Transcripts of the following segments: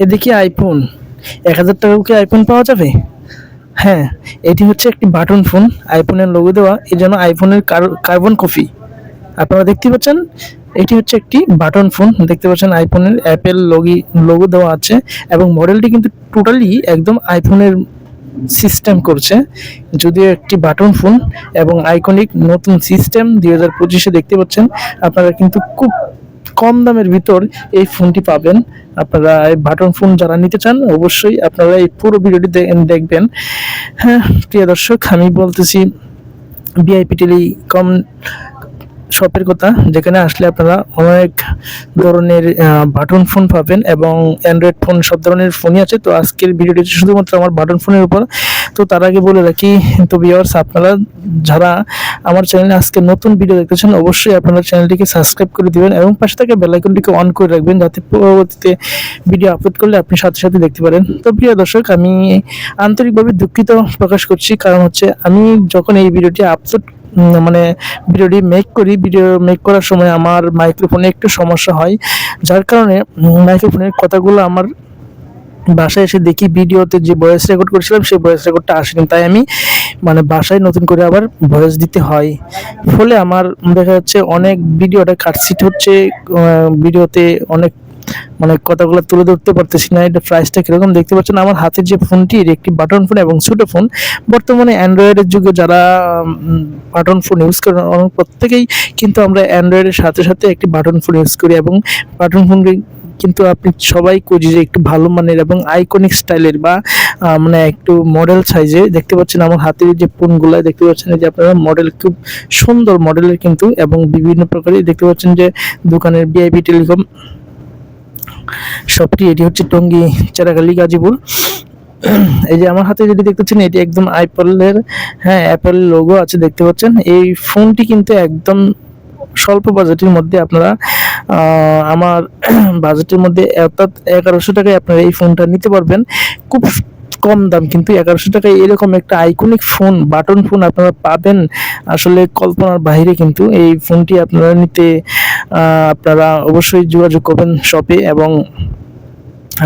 এদিকে আইফোন এক হাজার টাকাও কি আইফোন পাওয়া যাবে? হ্যাঁ এটি হচ্ছে একটি বাটন ফোন আইফোনের লোগো দেওয়া, এই জন্য আইফোনের কার্বন কপি আপনারা দেখতে পাচ্ছেন, এটি হচ্ছে একটি বাটন ফোন, দেখতে পাচ্ছেন আইফোনের অ্যাপেল লগি লোগো দেওয়া আছে, এবং মডেলটি কিন্তু টোটালি একদম আইফোনের সিস্টেম করছে, যদিও একটি বাটন ফোন, এবং আইকনিক নতুন সিস্টেম দুই হাজার পঁচিশে দেখতে পাচ্ছেন, আপনারা কিন্তু খুব কম দামের ভিতর এই ফোনটি পাবেন। আপনারা এই বাটন ফোন যারা নিতে চান, অবশ্যই আপনারা এই পুরো ভিডিওটি দেখবেন। হ্যাঁ প্রিয় দর্শক, আমি বলতেছি ভিআইপি টেলিকম শপের কথা, যেখানে আসলে আপনারা অনেক ধরনের বাটন ফোন পাবেন এবং অ্যান্ড্রয়েড ফোন, সব ধরনের ফোনই আছে। তো আজকের ভিডিওটি শুধুমাত্র আমার বাটন ফোনের উপর। তো তার আগে বলে রাখি, তো ভিউয়ার্স আপনারা যারা আমার চ্যানেলে আজকে নতুন ভিডিও দেখতেছেন, অবশ্যই আপনারা চ্যানেলটিকে সাবস্ক্রাইব করে দিবেন এবং পাশে থাকা বেল আইকনটিকে অন করে রাখবেন যাতে পরবর্তীতে ভিডিও আপলোড করলে আপনি সাথে সাথে দেখতে পারেন। তো প্রিয় দর্শক, আমি আন্তরিকভাবে দুঃখিত প্রকাশ করছি। কারণ হচ্ছে, আমি যখন এই ভিডিওটি আপলোড মানে ভিডিওটি মেক করি ভিডিও মেক করার সময় আমার মাইক্রোফোনে একটু সমস্যা হয়। যার কারণে মাইক্রোফোনের কথাগুলো আমার বাসায় এসে দেখি ভিডিওতে যে ভয়েস রেকর্ড করেছিলাম, সেই ভয়েস রেকর্ডটা আসেনি। তাই আমি মানে বাসায় নতুন করে আবার ভয়েস দিতে হয়। ফলে আমার দেখা যাচ্ছে অনেক ভিডিওটা কাটসিট হচ্ছে ভিডিওতে অনেক মানে কথাগুলো তুলে ধরতে পারতেছি না। এটা প্রাইসটা কীরকম দেখতে পাচ্ছেন? আমার হাতের যে ফোনটি এর একটি বাটন ফোন এবং ছোটো ফোন বর্তমানে অ্যান্ড্রয়েডের যুগে যারা বাটন ফোন ইউজ এবং প্রত্যেকেই কিন্তু আমরা অ্যান্ড্রয়েডের সাথে সাথে একটি বাটন ফোন ইউজ করি এবং বাটন ফোন কিন্তু আপনি সবাই খুঁজি যে একটু ভালো মানের এবং আইকনিক স্টাইলের বা মানে একটু মডেল সাইজে দেখতে পাচ্ছেন আমার হাতের যে ফোনগুলো দেখতে পাচ্ছেন যে আপনারা মডেল খুব সুন্দর মডেলের কিন্তু এবং বিভিন্ন প্রকারের, দেখতে পাচ্ছেন যে দোকানের বিআইপি টেলিকম শপটি এটি হচ্ছে টঙ্গী, চেরাগালি, গাজীপুর। এই যে আমার হাতে যেটি দেখতেছেন এটি একদম আইপলের হ্যাঁ অ্যাপেল লোগো আছে, দেখতে পাচ্ছেন। এই ফোনটি কিন্তু একদম স্বল্প বাজেটের মধ্যে আপনারা আমার বাজেটের মধ্যে অর্থাৎ এগারোশো টাকায় আপনারা এই ফোনটা নিতে পারবেন। খুব কম দাম কিন্তু এগারোশো টাকায় এরকম একটা আইকনিক ফোন বাটন ফোন আপনারা পাবেন। আসলে কল্পনার বাইরে কিন্তু এই ফোনটি আপনারা নিতে আপনারা অবশ্যই যোগাযোগ করবেন শপে এবং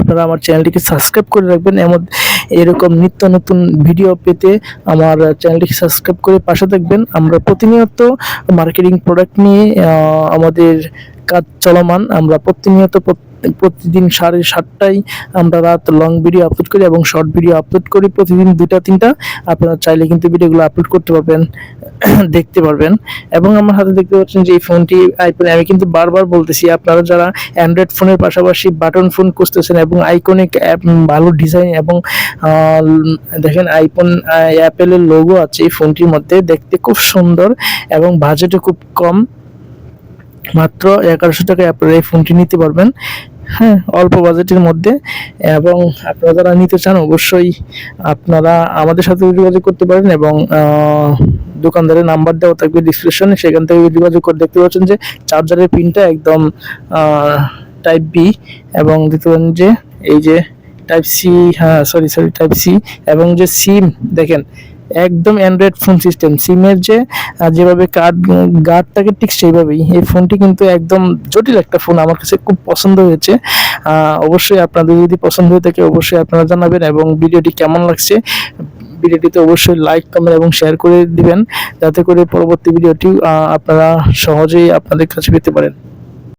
আপনারা আমার চ্যানেলটিকে সাবস্ক্রাইব করে রাখবেন। এমন, এরকম নিত্য নতুন ভিডিও পেতে আমার চ্যানেলটিকে সাবস্ক্রাইব করে পাশে থাকবেন। আমরা প্রতিনিয়ত মার্কেটিং প্রোডাক্ট নিয়ে আমাদের কাজ চলমান। আমরা প্রতিনিয়ত প্রতিদিন সাড়ে সাতটায় আমরা রাত লং ভিডিও আপলোড করি এবং শর্ট ভিডিও আপলোড করি প্রতিদিন দুটা তিনটা। আপনারা চাইলে কিন্তু ভিডিওগুলো আপলোড করতে পারবেন, দেখতে পারবেন। এবং আমার হাতে দেখতে পাচ্ছেন যে এই ফোনটি আইফোন আমি কিন্তু বারবার বলতেছি, আপনারা যারা অ্যান্ড্রয়েড ফোনের পাশাপাশি বাটন ফোন খুঁজতেছেন এবং আইকনিক অ্যাপ ভালো ডিজাইন এবং দেখেন আইফোন অ্যাপেলের লোগো আছে এই ফোনটির মধ্যে, দেখতে খুব সুন্দর এবং বাজেটও খুব কম। মাত্র এগারোশো টাকায় আপনারা এই ফোনটি নিতে পারবেন। হ্যাঁ অল্প বাজেটের মধ্যে। এবং আপনারা যারা নিতে চান, অবশ্যই আপনারা আমাদের সাথে যোগাযোগ করতে পারেন এবং দোকানদারের নাম্বার দেওয়া থাকবে ডিসক্রিপশনে সেখান থেকে যোগাযোগ করে দেখতে পাচ্ছেন যে চার্জারের পিনটা একদম টাইপ বি এবং দেখতে পারেন যে এই যে টাইপ সি হ্যাঁ সরি সরি টাইপ সি এবং যে সিম দেখেন একদম অ্যান্ড্রয়েড ফোন সিস্টেম সিমের যে যেভাবে কার্ড গার্ড থাকে ঠিক সেইভাবেই। এই ফোনটি কিন্তু একদম জটিল একটা ফোন আমার কাছে খুব পছন্দ হয়েছে। অবশ্যই আপনাদের যদি পছন্দ হয়ে থাকে অবশ্যই আপনারা জানাবেন এবং ভিডিওটি কেমন লাগছে, ভিডিওটিতে অবশ্যই লাইক কমেন্ট এবং শেয়ার করে দিবেন। যাতে করে পরবর্তী ভিডিওটি আপনারা সহজেই আপনাদের কাছে পেতে পারেন।